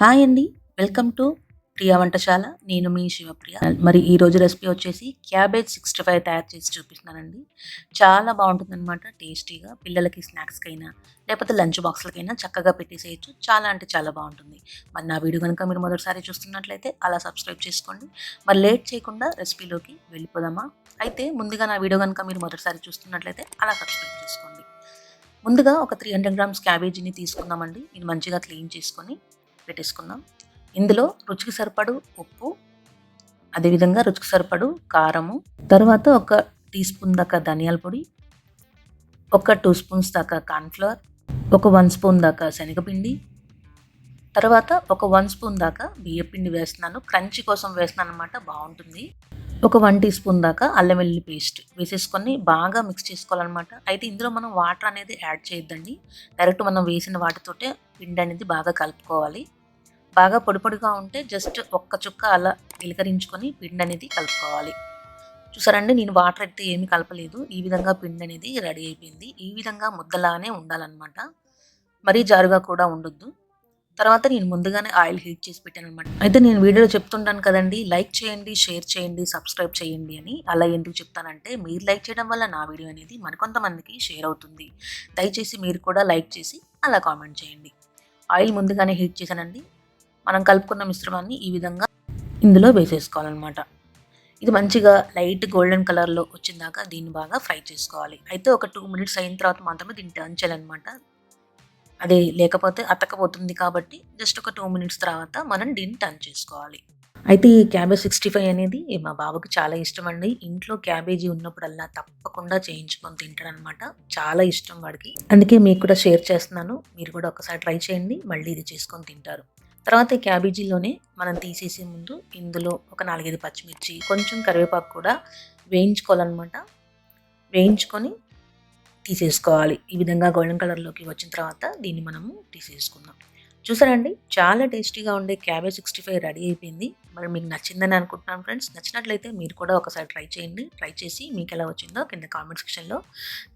Hi అండి welcome to Priya వంటశాల. నేను మీ శివప్రియ. మరి ఈరోజు రెసిపీ వచ్చేసి క్యాబేజ్ సిక్స్టీ ఫైవ్ తయారు చేసి చూపిస్తున్నానండి. చాలా బాగుంటుందన్నమాట టేస్టీగా. పిల్లలకి స్నాక్స్కైనా లేకపోతే లంచ్ బాక్స్లకైనా చక్కగా పెట్టేసేయచ్చు. చాలా అంటే చాలా బాగుంటుంది. మరి నా వీడియో కనుక మీరు మొదటిసారి చూస్తున్నట్లయితే అలా సబ్స్క్రైబ్ చేసుకోండి. మరి లేట్ చేయకుండా రెసిపీలోకి వెళ్ళిపోదామా? అయితే ముందుగా నా వీడియో కనుక మీరు మొదటిసారి చూస్తున్నట్లయితే అలా సబ్స్క్రైబ్ చేసుకోండి. ముందుగా ఒక త్రీ హండ్రెడ్ గ్రామ్స్ క్యాబేజీని తీసుకుందామండి. ఇది మంచిగా క్లీన్ చేసుకొని పెట్టేసుకుందాం. ఇందులో రుచికి సరిపడు ఉప్పు అదేవిధంగా రుచికి సరిపడు కారము తర్వాత ఒక టీ స్పూన్ దాకా ధనియాల పొడి ఒక టూ స్పూన్స్ దాకా కార్న్ఫ్లవర్ ఒక వన్ స్పూన్ దాకా శనగపిండి తర్వాత ఒక వన్ స్పూన్ దాకా బియ్యపిండి వేస్తున్నాను. క్రంచి కోసం వేస్తున్నాను అనమాట బాగుంటుంది. ఒక వన్ టీ స్పూన్ దాకా అల్లం వెల్లుల్లి పేస్ట్ వేసేసుకొని బాగా మిక్స్ చేసుకోవాలన్నమాట. అయితే ఇందులో మనం వాటర్ అనేది యాడ్ చేయొద్దండి. డైరెక్ట్ మనం వేసిన వాటితోటే పిండి అనేది బాగా కలుపుకోవాలి. బాగా పొడి పొడిగా ఉంటే జస్ట్ ఒక్క చుక్క అలా గిలకరించుకొని పిండి అనేది కలుపుకోవాలి. చూసారండి నేను వాటర్ అయితే ఏమీ కలపలేదు. ఈ విధంగా పిండి అనేది రెడీ అయిపోయింది. ఈ విధంగా ముద్దలానే ఉండాలన్నమాట. మరీ జారుగా కూడా ఉండొద్దు. తర్వాత నేను ముందుగానే ఆయిల్ హీట్ చేసి పెట్టాను అనమాట అయితే నేను వీడియోలో చెప్తుంటాను కదండి లైక్ చేయండి షేర్ చేయండి సబ్స్క్రైబ్ చేయండి అని. అలా ఎందుకు చెప్తానంటే మీరు లైక్ చేయడం వల్ల నా వీడియో అనేది మరికొంతమందికి షేర్ అవుతుంది. దయచేసి మీరు కూడా లైక్ చేసి అలా కామెంట్ చేయండి. ఆయిల్ ముందుగానే హీట్ చేశానండి. మనం కలుపుకున్న మిశ్రమాన్ని ఈ విధంగా ఇందులో వేసేసుకోవాలన్నమాట. ఇది మంచిగా లైట్ గోల్డెన్ కలర్లో వచ్చిందాక దీన్ని బాగా ఫ్రై చేసుకోవాలి. అయితే ఒక టూ మినిట్స్ అయిన తర్వాత మాత్రమే దీన్ని టర్న్ చేయాలన్నమాట. అది లేకపోతే అతకపోతుంది కాబట్టి జస్ట్ ఒక టూ మినిట్స్ తర్వాత మనం దీన్ని టర్న్ చేసుకోవాలి. అయితే ఈ క్యాబేజ్ సిక్స్టీ ఫైవ్ అనేది మా బాబుకి చాలా ఇష్టం అండి. ఇంట్లో క్యాబేజీ ఉన్నప్పుడల్లా తప్పకుండా చేయించుకొని తింటాడనమాట చాలా ఇష్టం వాడికి. అందుకే మీకు కూడా షేర్ చేస్తున్నాను. మీరు కూడా ఒకసారి ట్రై చేయండి. మళ్ళీ ఇది చేసుకొని తింటారు. తర్వాత క్యాబేజీలోనే మనం తీసేసే ముందు ఇందులో ఒక నాలుగైదు పచ్చిమిర్చి కొంచెం కరివేపాకు కూడా వేయించుకోవాలన్నమాట. వేయించుకొని తీసేసుకోవాలి. ఈ విధంగా గోల్డెన్ కలర్లోకి వచ్చిన తర్వాత దీన్ని మనము తీసేసుకుందాం. చూసారండి? చాలా టేస్టీగా ఉండే క్యాబేజ్ సిక్స్టీ ఫైవ్ రెడీ అయిపోయింది. మరి మీకు నచ్చిందని అనుకుంటున్నాను ఫ్రెండ్స్. నచ్చినట్లయితే మీరు కూడా ఒకసారి ట్రై చేయండి. ట్రై చేసి మీకు ఎలా వచ్చిందో కింద కామెంట్ సెక్షన్లో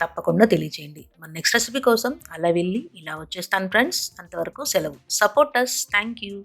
తప్పకుండా తెలియచేయండి. మన నెక్స్ట్ రెసిపీ కోసం అలా వెళ్ళి ఇలా వచ్చేస్తాను ఫ్రెండ్స్. అంతవరకు సెలవు. Support us thank you